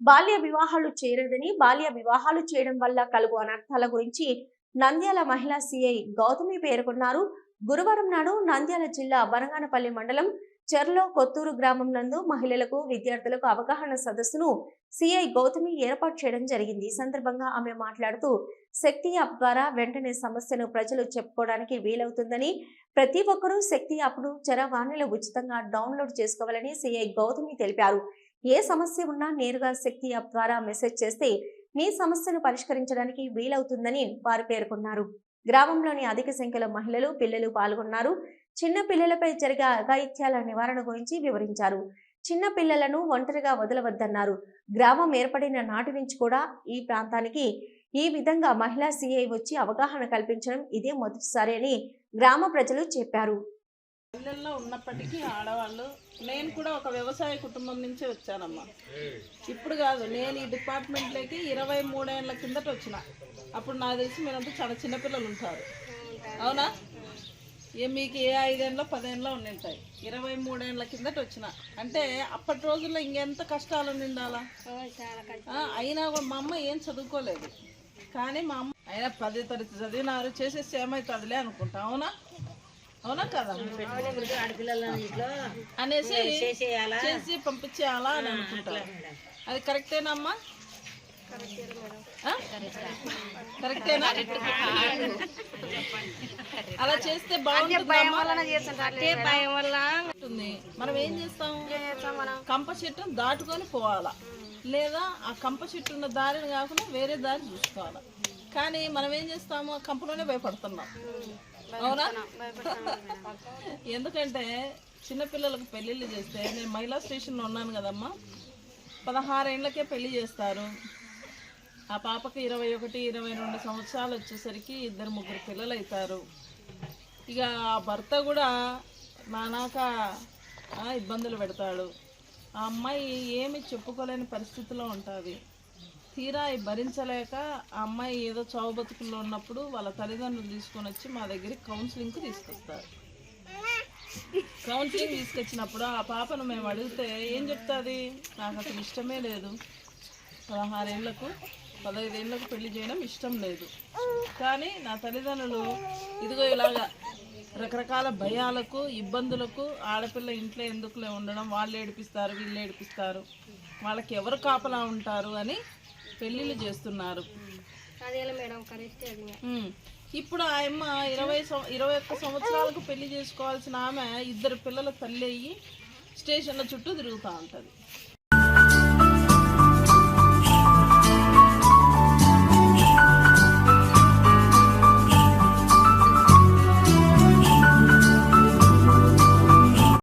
బాల్య వివాహాలు చేయరదని బాల్య వివాహాలు చేయడం వల్ల కలుగు అనర్థాల గురించి నంద్యాల మహిళా సిఐ గౌతమి పేర్కొన్నారు. గురువారం నాడు నంద్యాల జిల్లా బనగానపల్లి మండలం చెర్లో కొత్తూరు గ్రామం నందు మహిళలకు విద్యార్థులకు అవగాహన సదస్సును సిఐ గౌతమి ఏర్పాటు చేయడం జరిగింది. ఈ సందర్భంగా ఆమె మాట్లాడుతూ శక్తి యాప్ ద్వారా వెంటనే సమస్యను ప్రజలు చెప్పుకోవడానికి వీలవుతుందని ప్రతి ఒక్కరూ శక్తి యాప్ను చరవాణిలో ఉచితంగా డౌన్లోడ్ చేసుకోవాలని సిఐ గౌతమి తెలిపారు. ఏ సమస్య ఉన్నా నేరుగా శక్తి యాప్ ద్వారా మెసేజ్ చేస్తే మీ సమస్యను పరిష్కరించడానికి వీలవుతుందని వారు పేర్కొన్నారు. గ్రామంలోని అధిక సంఖ్యలో మహిళలు పిల్లలు పాల్గొన్నారు. చిన్న పిల్లలపై జరిగే అఘాయిత్యాల నివారణ గురించి వివరించారు. చిన్న పిల్లలను ఒంటరిగా వదలవద్దన్నారు. గ్రామం ఏర్పడిన నాటి నుంచి కూడా ఈ ప్రాంతానికి ఈ విధంగా మహిళా సిఐ వచ్చి అవగాహన కల్పించడం ఇదే మొదటిసారి అని గ్రామ ప్రజలు చెప్పారు. పల్లెల్లో ఉన్నప్పటికీ ఆడవాళ్ళు నేను కూడా ఒక వ్యవసాయ కుటుంబం నుంచే వచ్చానమ్మా. ఇప్పుడు కాదు నేను ఈ డిపార్ట్మెంట్లోకి ఇరవై మూడేళ్ళ కిందట వచ్చిన. అప్పుడు నాకు తెలిసి మీరంతా చాలా చిన్నపిల్లలు ఉంటారు. అవునా? ఏ మీకు ఏ ఐదేళ్ళలో పదేళ్ళలో ఉండింటాయి ఇరవై మూడేళ్ళ కిందట వచ్చిన. అంటే అప్పటి రోజుల్లో ఇంకెంత కష్టాలు ఉండిండాలా అయినా కూడా మా అమ్మ ఏం చదువుకోలేదు. కానీ మా అమ్మ అయినా పది తరగతి చదివినారు చేసేసి ఏమవుతుందిలే అనుకుంటా. అవునా? అవునా కదా? అనేసి చేసి పంపించేయాలా అని అనుకుంటా అది కరెక్టేనమ్మా ఆ? కరెక్టేనా? అలా చేస్తే బాగుంటుంది మనం ఏం చేస్తాం? కంప చెట్టును దాటుకొని పోవాలా. లేదా ఆ కంప చెట్టు ఉన్న దారిని కాకుండా వేరే దారి చూసుకోవాలి. కానీ మనం ఏం చేస్తాము? ఆ కంపలోనే భయపడుతున్నాం. అవునా? ఎందుకంటే చిన్నపిల్లలకు పెళ్ళిళ్ళు చేస్తే నేను మహిళా స్టేషన్లో ఉన్నాను కదమ్మా. పదహారేళ్ళకే పెళ్ళి చేస్తారు. ఆ పాపకి ఇరవై ఒకటి ఇరవై రెండు సంవత్సరాలు వచ్చేసరికి ఇద్దరు ముగ్గురు పిల్లలు అవుతారు ఇక ఆ భర్త కూడా నానాక ఇబ్బందులు పెడతాడు. ఆ అమ్మాయి ఏమి చెప్పుకోలేని పరిస్థితిలో ఉంటుంది. తీరా భరించలేక ఆ అమ్మాయి ఏదో చావు బతుకుల్లో ఉన్నప్పుడు వాళ్ళ తల్లిదండ్రులు తీసుకొని వచ్చి మా దగ్గరికి కౌన్సిలింగ్కి తీసుకొస్తారు. కౌన్సిలింగ్ తీసుకొచ్చినప్పుడు ఆ పాపను మేము అడిగితే ఏం చెప్తుంది? నాకు అసలు ఇష్టమే లేదు. పదహారేళ్ళకు పదహైదేళ్ళకు పెళ్ళి చేయడం ఇష్టం లేదు. కానీ నా తల్లిదండ్రులు ఇదిగో ఇలాగా రకరకాల భయాలకు ఇబ్బందులకు ఆడపిల్ల ఇంట్లో ఎందుకులే ఉండడం వాళ్ళు ఏడిపిస్తారు వీళ్ళు ఏడిపిస్తారు. వాళ్ళకి ఎవరు కాపలా ఉంటారు అని పెళ్ళిళ్ళు చేస్తున్నారు. ఇప్పుడు ఆ అమ్మ ఇరవై ఇరవై ఒక్క సంవత్సరాలకు పెళ్ళి చేసుకోవాల్సిన ఆమె ఇద్దరు పిల్లల తల్లి అయ్యి స్టేషన్ల చుట్టూ తిరుగుతూ ఉంటుంది.